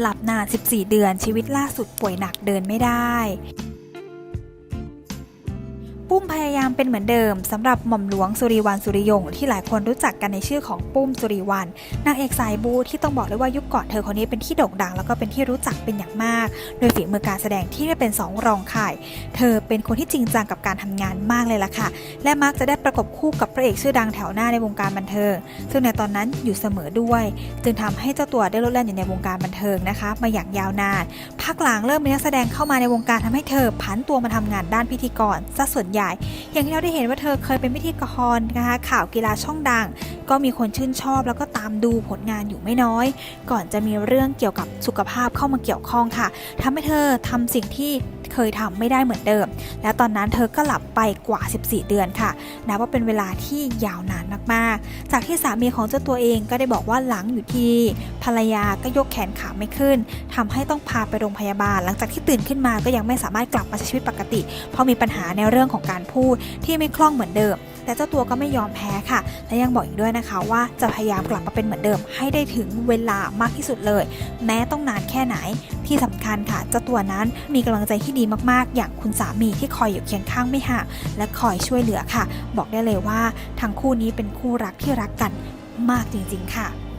หลับนาน 14 เดือนชีวิตล่าสุดป่วยหนักเดินไม่ได้ ปุ้มพยายามเป็นเหมือนเดิมสำหรับหม่อมหลวงสุริวัลสุริยง ที่หลายคนรู้จักกันในชื่อของปุ้มสุริวัลนางเอกสายบูที่ต้องบอกเลยว่ายุคก่อนเธอคนนี้เป็นที่โด่งดัง แล้วก็เป็นที่รู้จักเป็นอย่างมาก โดยฝีมือการแสดงที่ไม่เป็นสองรองใครเธอเป็นคนที่จริงจังกับการทำงานมากเลยล่ะค่ะ และมักจะได้ประกบคู่กับพระเอกชื่อดังแถวหน้าในวงการบันเทิง ซึ่งในตอนนั้นอยู่เสมอด้วย จึงทำให้เจ้าตัวได้ลดแล่นอยู่ในวงการบันเทิงนะคะ มาอย่างยาวนานพักหลังเริ่มมีนักแสดงเข้ามาในวงการทำให้เธอผันตัวมาทำงานด้านพิธีกรซะส่วนใหญ่อย่างที่เราได้เห็นว่าเธอเคยเป็นพิธีกรนะคะข่าวกีฬาช่องดัง ก็มีคนชื่นชอบแล้วก็ตามดูผลงานอยู่ไม่น้อย ก่อนจะมีเรื่องเกี่ยวกับสุขภาพเข้ามาเกี่ยวข้องค่ะทำให้เธอทำสิ่งที่ เคยทำไม่ได้เหมือนเดิม และตอนนั้นเธอก็หลับไปกว่า 14 เดือนค่ะนับว่าเป็นเวลาที่ยาวนานมากๆ จากที่สามีของเจ้าตัวเองก็ได้บอกว่าหลังอยู่ที่ภรรยาก็ยกแขนขาไม่ขึ้นทำให้ต้องพาไปโรงพยาบาล หลังจากที่ตื่นขึ้นมาก็ยังไม่สามารถกลับมาใช้ชีวิตปกติ เพราะมีปัญหาในเรื่องของการพูดที่ไม่คล่องเหมือนเดิม แต่เจ้าตัวก็ไม่ยอมแพ้ค่ะ และยังบอกอีกด้วยนะคะว่าจะพยายามกลับมาเป็นเหมือนเดิม ให้ได้ถึงเวลามากที่สุดเลย แม้ต้องนานแค่ไหน ที่สำคัญค่ะเจ้าตัวนั้นมีกำลังใจที่ดีมากๆ อย่างคุณสามีที่คอยอยู่เคียงข้างไม่ห่างและคอยช่วยเหลือค่ะ บอกได้เลยว่าทั้งคู่นี้เป็นคู่รักที่รักกันมากจริงๆค่ะ